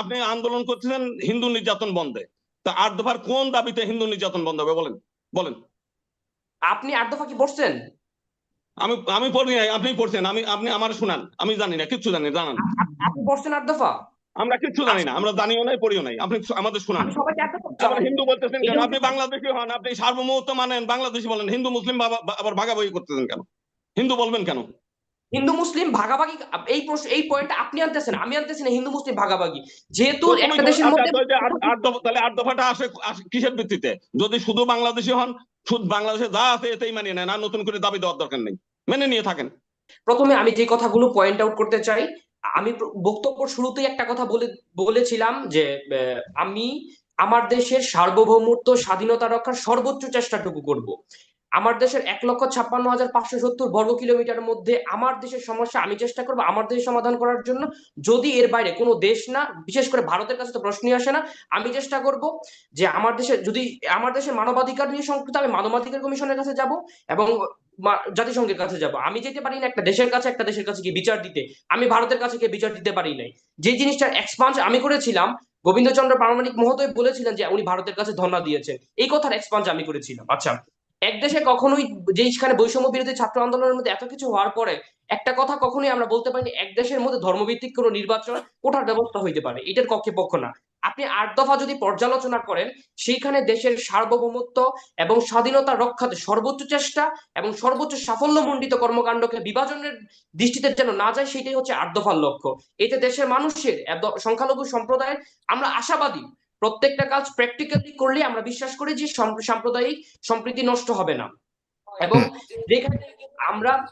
আপনি আন্দোলন করতেছেন হিন্দু নির্যাতন বন্ধে। তা আট দফার কোন দাবিতে হিন্দু নির্যাতন বন্ধ হবে? বলেন বলেন। আপনি আট দফা কি পড়ছেন? আমি আমি পড়ি নাই আপনি পড়ছেন। আমি আপনি আমার শুনান আমি জানি না কিচ্ছু জানি জানান। আপনি পড়ছেন আট দফা? আমরা কিচ্ছু জানি না আমরা জানিও নাই পড়িও নাই। আপনি আমাদের শুনান। আবার হিন্দু বলতেছেন কেন? আপনি বাংলাদেশি হন আপনি সার্বভৌমত্ব মানেন বাংলাদেশি বলেন হিন্দু মুসলিম বাবা- আবার ভাগাভাগি করতেছেন কেন? হিন্দু বলবেন কেন? হিন্দু মুসলিম ভাগাভাগি এই প্রশ্ন এই পয়েন্ট আপনি আনতেছেন আমি আনতেছি না হিন্দু মুসলিম ভাগাভাগি। যেহেতু একটা দেশের আচ্ছা, মধ্যে আট তাহলে আট দফাটা আসে আসে কিসের ভিত্তিতে? যদি শুধু বাংলাদেশি হন শুধু বাংলাদেশে যা আছে এতেই মানিয়ে নেন আর নতুন করে দাবি দেওয়ার দরকার নেই। মেনে নিয়ে থাকেন। প্রথমে আমি যে কথাগুলো পয়েন্ট আউট করতে চাই আমি বক্তব্য শুরুতেই একটা কথা বলে বলেছিলাম যে আমি আমার দেশের সার্বভৌমত্ব স্বাধীনতা রক্ষার সর্বোচ্চ চেষ্টাটুকু করব। আমার দেশের এক লক্ষ ছাপ্পান্ন হাজার পাঁচশো সত্তর বর্গ কিলোমিটারের মধ্যে আমার দেশের সমস্যা, আমি চেষ্টা করব আমার দেশের সমাধান করার জন্য। যদি এর বাইরে কোনো দেশ না, বিশেষ করে ভারতের কাছে তো প্রশ্নই আসে না, আমি চেষ্টা করব যে আমার দেশে যদি আমার দেশের মানবাধিকার নিয়ে সংকৃত, আমি মানবাধিকার কমিশনের কাছে যাব এবং জাতিসংঘের কাছে যাব। আমি যেতে পারি না একটা দেশের কাছে, একটা দেশের কাছে গিয়ে বিচার দিতে। আমি ভারতের কাছে গিয়ে বিচার দিতে পারি নাই। যে জিনিসটার এক্সপান্স আমি করেছিলাম, গোবিন্দচন্দ্র পারমাণিক মহোদয় বলেছিলেন যে উনি ভারতের কাছে ধর্ণা দিয়েছেন। এই কথার এক্সপান্স আমি করেছিলাম। আচ্ছা এক দেশে কখনোই যেখানে বৈষম্য বিরোধী ছাত্র আন্দোলনের মধ্যে এত কিছু হওয়ার পরে একটা কথা কখনোই আমরা বলতে পারি না, এক দেশের মধ্যে ধর্মভিত্তিক কোনো নির্বাচন ওঠার ব্যবস্থা হইতে পারে এটার কক্ষে পক্ষ না। আপনি আট দফা যদি পর্যালোচনা করেন সেইখানে দেশের সার্বভৌমত্ব এবং স্বাধীনতা রক্ষাতে সর্বোচ্চ চেষ্টা এবং সর্বোচ্চ সাফল্যমণ্ডিত কর্মকাণ্ডকে বিভাজনের দৃষ্টিতে যেন না যায় সেটাই হচ্ছে আট দফার লক্ষ্য। এতে দেশের মানুষের সংখ্যালঘু সম্প্রদায়ের আমরা আশাবাদী প্রত্যেকটা কাজ প্র্যাকটিক্যালি করলে আমরা বিশ্বাস করি যে সাম্প্রদায়িক সম্প্রীতি নষ্ট হবে না। এবং যেখানে আমরা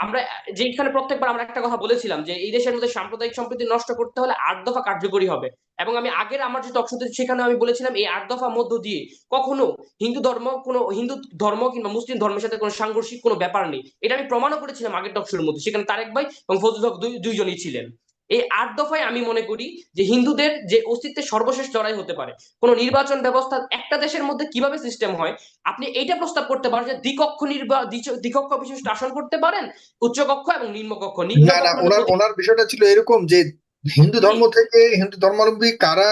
আমরা যেখানে প্রত্যেকবার আমরা একটা কথা বলেছিলাম যে এই দেশের মধ্যে সাম্প্রদায়িক সম্প্রীতি নষ্ট করতে হলে আট দফা কার্যকরী হবে। এবং আমি আগের আমার যে টকশোতে সেখানে আমি বলেছিলাম এই আট দফা মধ্য দিয়ে কখনো হিন্দু ধর্ম কোনো, হিন্দু ধর্ম কিংবা মুসলিম ধর্মের সাথে কোনো সাংঘর্ষিক কোনো ব্যাপার নেই। এটা আমি প্রমাণও করেছিলাম আগের টকশোর মধ্যে। সেখানে তারেক ভাই এবং ফজলুল হক দুই- দুইজনই ছিলেন। এই আট দফায় আমি মনে করি যে হিন্দুদের যে অস্তিত্বের সর্বশেষ লড়াই হতে পারে কোন নির্বাচন ব্যবস্থা একটা দেশের মধ্যে কীভাবে সিস্টেম হয় আপনি এইটা প্রস্তাব করতে পারেন যে দ্বিকক্ষ নির্বা দ্বিকক্ষ বিশিষ্ট আসন করতে পারেন উচ্চকক্ষ এবং নিম্নকক্ষ। না না ওনার ওনার বিষয়টা ছিল এরকম যে হিন্দু ধর্ম থেকে হিন্দু ধর্মাবলম্বী কারা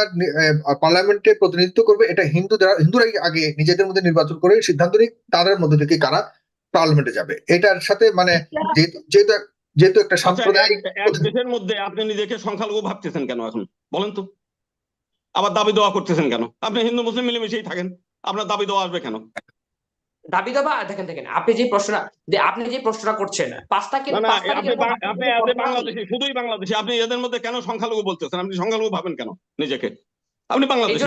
পার্লামেন্টে প্রতিনিধিত্ব করবে এটা হিন্দুরা হিন্দুরাই আগে নিজেদের মধ্যে নির্বাচন করে সিদ্ধান্ত নিক তাদের মধ্যে থেকে কারা পার্লামেন্টে যাবে। এটার সাথে মানে যেহেতু যেহেতু একটা আচ্ছা, সাম্প্রদায়িক এক- দেশের মধ্যে আপনি নিজেকে সংখ্যালঘু ভাবতেছেন কেন এখন? বলেন তো। আবার দাবি দেওয়া করতেছেন কেন? আপনি হিন্দু মুসলিম মিলেমিশেই থাকেন। আপনার দাবি দেওয়া আসবে কেন? দাবি দাবা দেখেন দেখেন আপনি যে প্রশ্নটা যে আপনি যে প্রশ্নটা করছেন না আপনি বাংলাদেশি শুধুই বাংলাদেশি। আপনি এদের মধ্যে কেন সংখ্যালঘু বলতেছেন? আপনি সংখ্যালঘু ভাবেন কেন নিজেকে? আপনি বাংলাদেশি।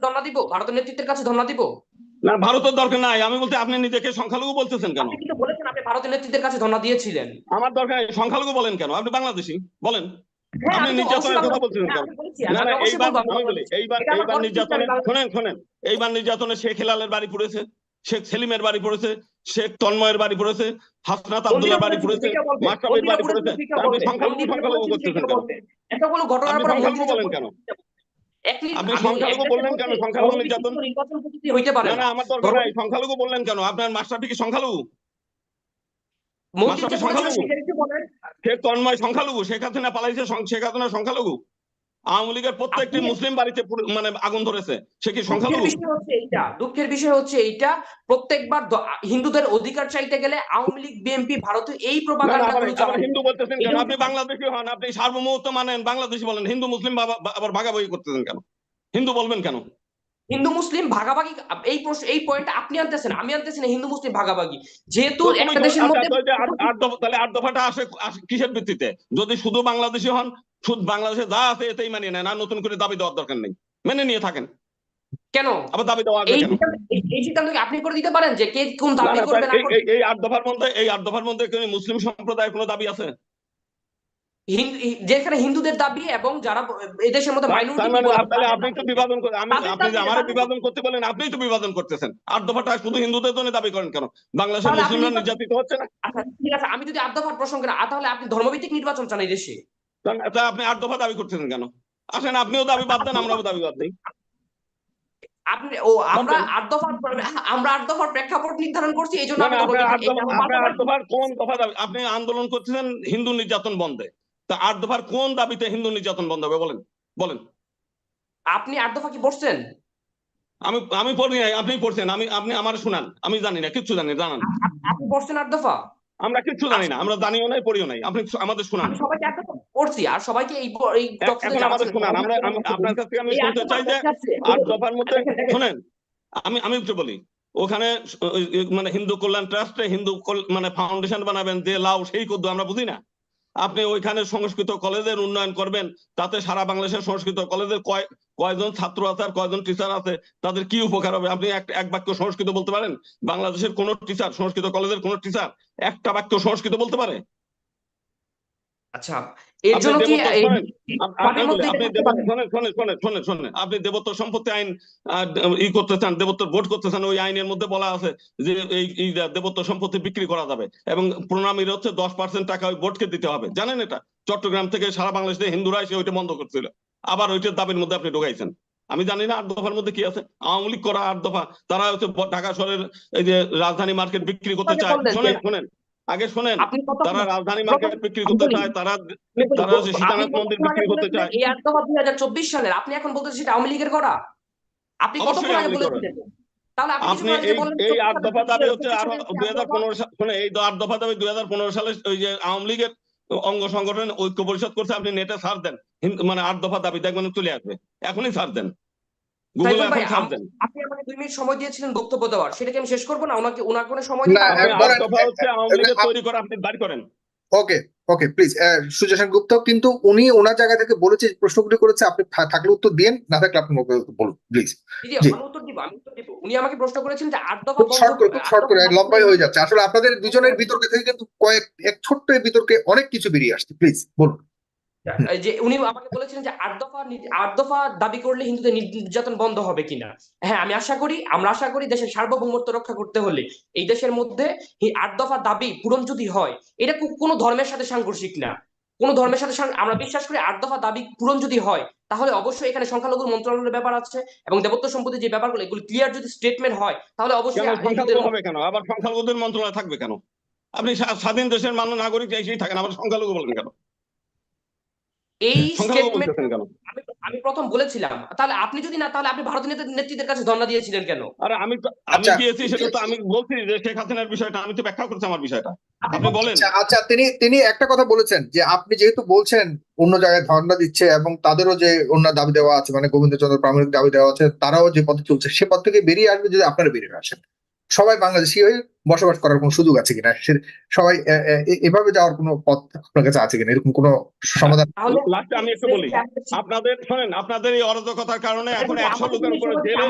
ধর্ণা দিব? ভারতের নেতৃত্বের কাছে ধর্ণা দিব? না ভারতের দরকার নাই। আমি বলতে আপনি নিজেকে সংখ্যালঘু বলতেছেন কেন? আপনি কিন্তু বলেছেন আপনি ভারতের নেতৃত্বের কাছে ধর্ণা দিয়েছিলেন। আমার দরকার নাই, সংখ্যালঘু বলেন কেন? আপনি বাংলাদেশি বলেন। হ্যাঁ, আপনি নির্যাতনের কথা বলছেন হ্যাঁ, কেন না না এইবার আমি বলি এইবার এইবার constitution নির্যাতনে বাংলা- শোনেন শোনেন। এইবার নির্যাতনে শেখ হেলালের বাড়ি পড়েছে শেখ সেলিমের বাড়ি পড়েছে শেখ তন্ময়ের বাড়ি পড়েছে হাসনাত আব্দুল্লাহ বাড়ি পড়েছে মাস্টারের বাড়ি পড়েছে। আপনি সংখ্যালঘু সংখ্যালঘু করতেছেন কেন? এতগুলো ঘটনার পর সংখ্যালঘু বলেন কেন? সংখ্যালঘু বললেন কেন? সংখ্যালঘু সংখ্যালঘু আপনার মাস্টারটি কি। শেখ তন্ময় সংখ্যালঘু? শেখ হাসিনা পালাইছে সং- শেখ হাসিনা সংখ্যালঘু? আওয়ামী লীগের প্রত্যেকটি মুসলিম বাড়িতে মানে আগুন ধরেছে। সে কি সংখ্যালঘু দুঃখের বিষয় হচ্ছে এইটা। প্রত্যেকবার হিন্দুদের অধিকার চাইতে গেলে আওয়ামী লীগ বিএনপি ভারতে এই প্রোপাগান্ডা। হিন্দু বলতেছেন কেন? আপনি বাংলাদেশি হন আপনি সার্বভৌমত্ব মানেন বাংলাদেশি বলেন হিন্দু মুসলিম আবার ভাগাভাগি করতেছেন কেন? হিন্দু বলবেন কেন? হিন্দু মুসলিম ভাগাভাগি এই প্রশ্ন এই পয়েন্ট আপনি আনতেছেন আমি আনতেছি না হিন্দু মুসলিম ভাগাভাগি। যেহেতু একটা দেশের আচ্ছা, মধ্যে তাহলে আট দফাটা আসে কিসের ভিত্তিতে? যদি শুধু বাংলাদেশি হন শুধু বাংলাদেশে যা আছে এতেই মানিয়ে নেন আর নতুন করে দাবি দেওয়ার দরকার নেই। মেনে নিয়ে থাকেন। কেন? আবার দাবি দেওয়া এই সিদ্ধান্ত- আপনি করে দিতে পারেন যে কে কোন দাবি করবে না এই- আট দফার মধ্যে এই আট দফার মধ্যে মুসলিম সম্প্রদায়ের কোনো দাবি আছে? যেখানে হিন্দুদের দাবি এবং যারা এদেশের মধ্যে আপনি তো বিভাজন করে আমি আপনি যে আমারে বিভাজন করতে বলেন আপনিই তো বিভাজন করতেছেন। আট দফাটা শুধু হিন্দুদের জন্য দাবি করেন কেন? বাংলাদেশের মুসলিমরা নির্যাতিত হচ্ছে না? আচ্ছা ঠিক আছে আমি যদি আদ্যফার প্রসঙ্গ না তাহলে আপনি ধর্মভিত্তিক নির্বাচন চান এই দেশে? তা- আপনি আট দফা দাবি করতেছেন কেন? আসেন আপনিও দাবি বাদ দেন আমরাও দাবি বাদ দিই। আপনি ও আমরা আট দফার আমরা আট দফার প্রেক্ষাপট নির্ধারণ করছি এই জন্য আমি না, তো আপনার বলি, আট এই দফা- আমার আপনার আট পাশাপাশি- দফার কোন দফা দাবি আপনি আন্দোলন করতেছেন হিন্দু নির্যাতন বন্ধে। তা আট দফার কোন দাবিতে হিন্দু নির্যাতন বন্ধ হবে? বলেন বলেন। আপনি আট দফা কি পড়ছেন? আমি আমি পড়ি নাই আপনি পড়ছেন। আমি আপনি আমার শুনান আমি জানি না কিচ্ছু জানি জানান। আপনি পড়ছেন আট দফা? আমরা কিছু জানি না আমরা জানিও নাই পড়িও নাই। আপনি আমাদের শোনান। সবাইকে আট পড়ছি আর সবাইকে এই এই এখন আমাদের শোনান আমরা আপনার কাছ থেকে আমি শুনতে চাই যে আর আট দফার মধ্যে। শোনেন আমি আমি একটু বলি। ওখানে মানে হিন্দু কল্যাণ ট্রাস্টে হিন্দু মানে ফাউন্ডেশন বানাবেন যে লাউ সেই কদ্দু আমরা বুঝি না। আপনি ওইখানে সংস্কৃত কলেজের উন্নয়ন করবেন, তাতে সারা বাংলাদেশের সংস্কৃত কলেজের কয় কয়জন ছাত্র আছে আর কয়জন টিচার আছে, তাদের কি উপকার হবে? আপনি এক এক বাক্য সংস্কৃত বলতে পারেন? বাংলাদেশের কোন টিচার সংস্কৃত কলেজের কোন টিচার একটা বাক্য সংস্কৃত বলতে পারে? আচ্ছা এর জন্য কি আপনি দেবত্ব সম্পত্তি আইন ই করতে চান দেবত্ব ভোট করতে চান ওই আইনের মধ্যে বলা আছে যে এই দেবত্ব সম্পত্তি বিক্রি করা যাবে। এবং প্রণামীর হচ্ছে দশ পার্সেন্ট টাকা ওই ভোটকে দিতে হবে। জানেন এটা? চট্টগ্রাম থেকে সারা বাংলাদেশে হিন্দুরা এসে ওইটা বন্ধ করছিল। আবার ওইটার দাবির মধ্যে আপনি ঢোকাইছেন। আমি জানি না আট দফার মধ্যে কি আছে। আওয়ামী লীগ করা আট দফা। তারা হচ্ছে ঢাকা শহরের এই যে রাজধানী মার্কেট বিক্রি করতে চায়। শোনেন শোনেন। আগে শোনেন তারা রাজধানী মার্কেট বিক্রি করতে চায় তারা আপনি তারা আপনি সীতানাথ মন্দির বিক্রি করতে চায়। এই আট দফা দুই হাজার চব্বিশ সালের আপনি এখন বলতেছেন সেটা আওয়ামী লীগের করা। আপনি কতক্ষণ আগে বলেছিলেন আপনি এই বললেন এই 24 আট দফা দাবি হচ্ছে আরও দুই হাজার পনেরো এই আট দফা দাবি দুই হাজার পনেরো সালে ওই যে আওয়ামী লীগের অঙ্গ সংগঠন ঐক্য পরিষদ করছে আপনি নেটে সার দেন। মানে আট দফা দাবি দেখবেন চলে আসবে। এখনই সার দেন। গুগলে এখন সার দেন। আপনি আমাকে দুই মিনিট সময় দিয়েছিলেন বক্তব্য দেওয়ার। সেটাকে আমি শেষ করব না ওনাকে ওনার কোনো সময় না, দিতে আপনি হবে। একবার- আট দফা হচ্ছে আওয়ামী লীগের তৈরি করা আপনি বাড়ি করেন। ওকে ওকে প্লিজ সুজেশন গুপ্ত কিন্তু উনি ওনার জায়গা থেকে বলেছে প্রশ্নগুলি করেছে আপনি থাকলে উত্তর দিন না থাকলে আপনি বলুন প্লিজ জি, জি, জি। আমি উত্তর দিব আমি উত্তর দিব। উনি আমাকে প্রশ্ন করেছেন যে আট দফা শর্ট করে করে- শর্ট করে লম্বাই হয়ে যাচ্ছে। আসলে আপনাদের দুজনের বিতর্কে থেকে কিন্তু কয়েক এক ছোট্ট বিতর্কে অনেক কিছু বেরিয়ে আসছে প্লিজ বলুন। যে উনি আমাকে বলেছিলেন যে আট দফা আট দফা দাবি করলে হিন্দুদের নির্যাতন বন্ধ হবে কিনা। হ্যাঁ আমি আশা করি আমরা আশা করি দেশের সার্বভৌমত্ব রক্ষা করতে হলে এই দেশের মধ্যে আট দফা দাবি পূরণ যদি হয় এটা কোনো ধর্মের সাথে সাংঘর্ষিক না। কোনো ধর্মের সাথে আমরা বিশ্বাস করি আট দফা দাবি পূরণ যদি হয় তাহলে অবশ্যই এখানে সংখ্যালঘু মন্ত্রণালয়ের ব্যাপার আছে এবং দেবত্ব সম্পত্তি যে ব্যাপারগুলো এগুলো ক্লিয়ার যদি স্টেটমেন্ট হয় তাহলে অবশ্যই সংখ্যালঘু হবে কেন? আবার সংখ্যালঘুদের মন্ত্রণালয় থাকবে কেন? আপনি স্বাধীন দেশের মানুষ নাগরিক এসেই থাকেন আবার সংখ্যালঘু বলেন কেন? এই স্টেটমেন্ট আমি প্রথম বলেছিলাম। তাহলে আপনি যদি না তাহলে আপনি ভারতীয় নেতা- নেত্রীদের কাছে ধর্ণা দিয়েছিলেন কেন? আরে আমি আমি আচ্ছা। সেটা তো আমি বলছি যে শেখ হাসিনার বিষয়টা আমি তো ব্যাখ্যা করছি আমার বিষয়টা। আপনি বলেন। আচ্ছা আচ্ছা তিনি তিনি একটা কথা বলেছেন যে আপনি যেহেতু বলছেন অন্য জায়গায় ধর্ণা দিচ্ছে এবং তাদেরও যে অন্য দাবি দেওয়া আছে মানে গোবিন্দচন্দ্র প্রামাণিক দাবি দেওয়া আছে তারাও যে পথে চলছে সে পথ থেকে বেরিয়ে আসবে যদি আপনারা বেরিয়ে আসেন। সবাই বাংলাদেশি হয়ে বসবাস করার কোনো সুযোগ আছে কিনা সবাই এভাবে যাওয়ার কোনো পথ আপনার কাছে আছে কিনা এরকম কোনো সমাধান আমি একটু বলি আপনাদের শোনেন আপনাদের এই অরাজকতার কারণে এখন একশো লোকের উপরে জেলে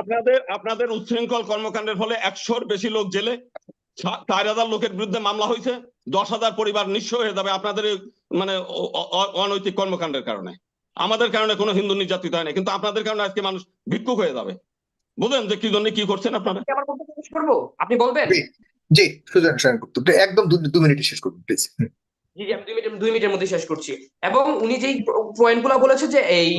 আপনাদের আপনাদের উচ্ছৃঙ্খল কর্মকাণ্ডের ফলে একশোর বেশি লোক জেলে চার হাজার লোকের বিরুদ্ধে মামলা হয়েছে দশ হাজার পরিবার নিঃস্ব হয়ে যাবে আপনাদের এই মানে অনৈতিক কর্মকাণ্ডের কারণে আমাদের কারণে কোনো হিন্দু নির্যাতিত হয় না কিন্তু আপনাদের কারণে আজকে মানুষ ভিক্ষুক হয়ে যাবে। বুঝলেন যে কি জন্য কি করছেন আপনারা? আমি আমার বক্তব্য শেষ করব? আপনি বলবেন? জি। সুজন গুপ্ত একদম দু মিনিটে শেষ করুন প্লিজ জি আমি দুই মিনিট দুই মিনিটের মধ্যে শেষ করছি। এবং উনি যেই পয়েন্টগুলা বলেছে যে এই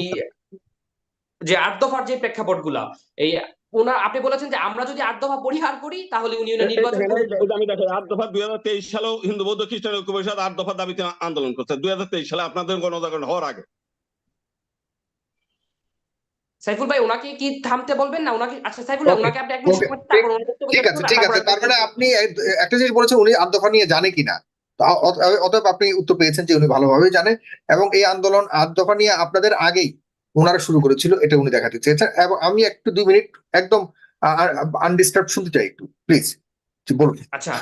যে আট দফার যে প্রেক্ষাপটগুলা এই ওনার আপনি বলেছেন যে আমরা যদি আট দফা পরিহার করি তাহলে উনি উনি নির্বাচন আমি দেখো আট দফা দুই হাজার তেইশ সালেও হিন্দু বৌদ্ধ খ্রিস্টান ঐক্য পরিষদ আট দফা দাবিতে আন্দোলন করছে। দুই হাজার তেইশ সালে আপনাদের গণজাগরণ হওয়ার আগে। সাইফুল ভাই ওনাকে কি থামতে বলবেন না? ওনাকে আচ্ছা সাইফুল ভাই ওনাকে আপনি একটু ঠিক আছে ঠিক আছে। তার মানে আপনি একটা জিনিস বলেছেন উনি আন্দোলন নিয়ে জানে কিনা। অতএব আপনি উত্তর পেয়েছেন যে উনি ভালোভাবে জানেন এবং এই আন্দোলন আন্দোলন নিয়ে আপনাদের আগেই ওনারা শুরু করেছিল এটা উনি দেখাতে চেয়েছেন। এবং আমি একটু দুই মিনিট একদম আনডিস্টার্ব শুনতে চাই একটু প্লিজ আচ্ছা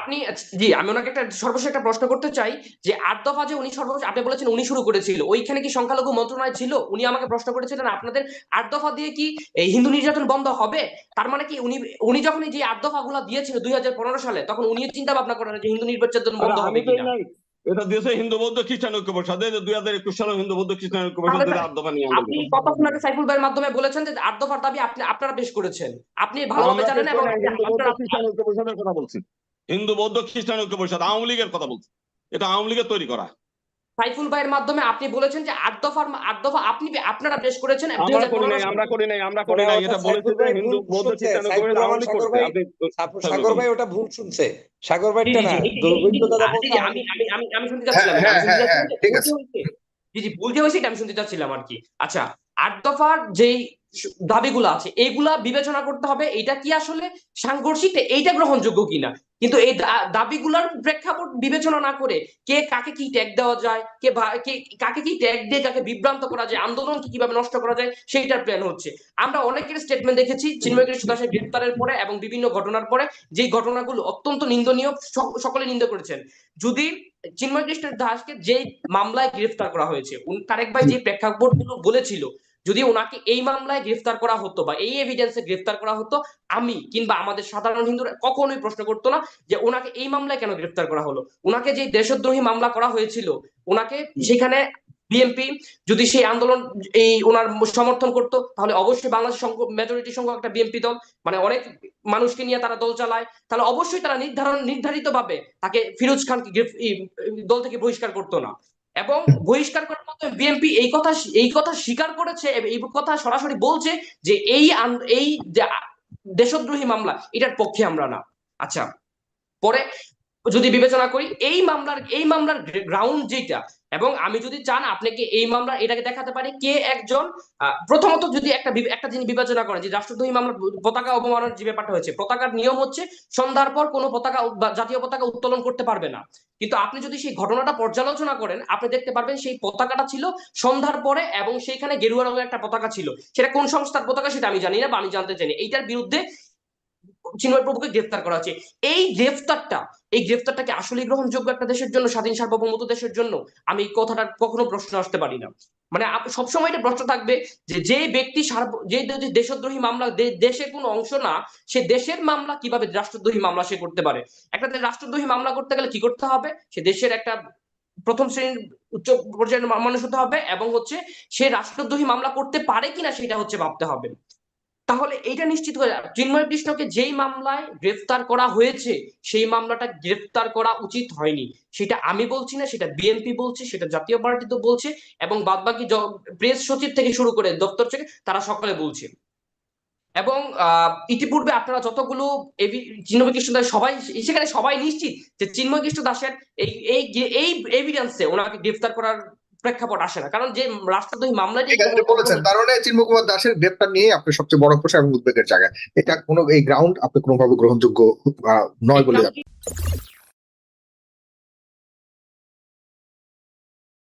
আপনি জি আমি ওনাকে একটা সর্বশেষ একটা প্রশ্ন করতে চাই যে আট দফা যে উনি সর্বশেষ আপনি বলেছেন উনি শুরু করেছিল ওইখানে কি সংখ্যালঘু মন্ত্রণালয় ছিল? উনি আমাকে প্রশ্ন করেছিলেন আপনাদের আট দফা দিয়ে কি এই হিন্দু নির্যাতন বন্ধ হবে? তার মানে কি উনি উনি যখন যে আট দফা গুলা দিয়েছিল দুই হাজার পনেরো সালে তখন উনি চিন্তা ভাবনা করেন যে হিন্দু নির্যাতন বন্ধ হবে কিনা? এটা দিয়েছে হিন্দু বৌদ্ধ খ্রিস্টান ঐক্য পরিষদ এই যে দুই হাজার একুশ সালে হিন্দু বৌদ্ধ খ্রিস্টান ঐক্য পরিষদ আট দফা নিয়ে আপনি। কতক্ষণ আগে সাইফুল ভাইয়ের মাধ্যমে বলেছেন যে আট দফার দাবি আপনি আপনারা পেশ করেছেন। আপনি ভালোভাবে জানেন এবং আপনারা- খ্রিস্টান ঐক্য পরিষদের কথা বলছি। হিন্দু বৌদ্ধ খ্রিস্টান ঐক্য পরিষদ আওয়ামী লীগের কথা বলছি। এটা আওয়ামী লীগের তৈরি করা। সাইফুল ভাইয়ের মাধ্যমে আপনি বলেছেন যে আট দফার আট দফা আপনি আপনারা পেশ করেছেন আমরা করি নাই আমরা করি নাই আমরা করি নাই এটা বলেছে যে হিন্দু বৌদ্ধ খ্রিস্টান আপনি সাগর- ভাই ওটা ভুল শুনছে। সাগর ভাইটা না দাদা বলছে আমি আমি আমি আমি শুনতে চাচ্ছিলাম হ্যাঁ, শুনতে হ্যাঁ, চাচ্ছিলাম। হ্যাঁ, ঠিক হয়েছে। জি জি ভুল যে হয়েছে আমি শুনতে চাচ্ছিলাম আর কি। আচ্ছা আট দফার যেই দাবিগুলো আছে এইগুলা বিবেচনা করতে হবে এটা কি আসলে সাংঘর্ষিক এইটা গ্রহণযোগ্য কিনা? কিন্তু এই দাবিগুলোর প্রেক্ষাপট বিবেচনা না করে কে কাকে কি ট্যাগ দেওয়া যায়, কে কাকে কি ট্যাগ দিয়ে কাকে বিভ্রান্ত করা যায়, আন্দোলনকে কীভাবে নষ্ট করা যায়, সেইটার প্ল্যান হচ্ছে। আমরা অনেকের স্টেটমেন্ট দেখেছি, চিন্ময় কৃষ্ণ দাসের গ্রেপ্তারের পরে এবং বিভিন্ন ঘটনার পরে যেই ঘটনাগুলো অত্যন্ত নিন্দনীয়, সক- সকলে নিন্দা করেছেন। যদি চিন্ময় কৃষ্ণ দাসকে যে মামলায় গ্রেফতার করা হয়েছে তারেক ভাই যে প্রেক্ষাপটগুলো বলেছিল যদি ওনাকে এই মামলায় গ্রেফতার করা হতো বা এই এভিডেন্সে গ্রেফতার করা হতো, আমি কিংবা আমাদের সাধারণ হিন্দুরা কখনোই প্রশ্ন করতো না যে ওনাকে এই মামলায় কেন গ্রেফতার করা হলো। ওনাকে যে দেশদ্রোহী মামলা করা হয়েছিল, ওনাকে সেখানে বিএনপি যদি সেই আন্দোলন, এই ওনার সমর্থন করতো, তাহলে অবশ্যই বাংলাদেশ মেজরিটি সংখ্যক একটা বিএনপি দল মানে অনেক মানুষকে নিয়ে তারা দল চালায়। তাহলে অবশ্যই তারা নির্ধারণ নির্ধারিত ভাবে তাকে ফিরোজ খানকে দল থেকে বহিষ্কার করতো না। এবং বহিষ্কার করার মধ্যে বিএনপি এই কথা এই কথা স্বীকার করেছে এই কথা সরাসরি বলছে যে এই এই দেশদ্রোহী মামলা এটার পক্ষে আমরা না। আচ্ছা পরে যদি বিবেচনা করি, এই মামলার এই মামলার গ্রাউন্ড যেটা এবং আমি যদি চান আপনাকে এই মামলা, এটাকে দেখাতে পারি কে একজন প্রথমত যদি একটা একটা জিনিস বিবেচনা করেন যে রাষ্ট্রদ্রোহী মামলা পতাকা অবমাননার যে ব্যাপারটা হয়েছে, পতাকার নিয়ম হচ্ছে সন্ধ্যার পর কোনো পতাকা জাতীয় পতাকা উত্তোলন করতে পারবে না কিন্তু আপনি যদি সেই ঘটনাটা পর্যালোচনা করেন, আপনি দেখতে পারবেন সেই পতাকাটা ছিল সন্ধ্যার পরে এবং সেইখানে গেরুয়া রঙের একটা পতাকা ছিল সেটা কোন সংস্থার পতাকা সেটা আমি জানি না, বা আমি জানতে চাই না। এইটার বিরুদ্ধে চিন্ময় প্রভুকে গ্রেফতার করা হচ্ছে। এই গ্রেফতারটা এই গ্রেফতারটা কি আসলেই গ্রহণযোগ্য একটা দেশের জন্য, স্বাধীন সার্বভৌমত্ব দেশের জন্য? আমি এই কথাটা কখনো প্রশ্ন আসতে পারি না। মানে সবসময় এটা প্রশ্ন থাকবে যে যে ব্যক্তি যে দেশদ্রোহী মামলা দেশের কোনো অংশ না, সে দেশের মামলা কীভাবে রাষ্ট্রদ্রোহী মামলা সে করতে পারে? একটা রাষ্ট্রদ্রোহী মামলা করতে গেলে কি করতে হবে? সে দেশের একটা প্রথম শ্রেণির উচ্চ পর্যায়ের মানুষ হতে হবে এবং হচ্ছে সে রাষ্ট্রদ্রোহী মামলা করতে পারে কিনা সেটা হচ্ছে ভাবতে হবে। তাহলে এটা নিশ্চিত করে চিন্ময় কৃষ্ণকে যেই মামলায় গ্রেফতার করা হয়েছে, সেই মামলাটা গ্রেফতার করা উচিত হয়নি। সেটা আমি বলছি না, সেটা বিএনপি বলছে, সেটা জাতীয় পার্টি তো বলছে, এবং বাদবাকি প্রেস সচিব থেকে শুরু করে দপ্তর থেকে তারা সকলে বলছে। এবং ইতিপূর্বে আপনারা যতগুলো চিন্ময় কৃষ্ণ দাস সবাই, সেখানে সবাই নিশ্চিত যে চিন্ময় কৃষ্ণ দাসের এই এই এই এভিডেন্সে ওনাকে গ্রেফতার করার প্রেক্ষাপট আসে না। কারণ যে রাষ্ট্রদ্রোহী মামলাটি বলেছেন। তার মানে চিন্ময় কুমার দাসের গ্রেপ্তার নিয়ে আপনি সবচেয়ে বড় প্রশ্ন এবং উদ্বেগের জায়গা। এটা কোনো এই গ্রাউন্ড আপনি কোনোভাবে গ্রহণযোগ্য নয় বলে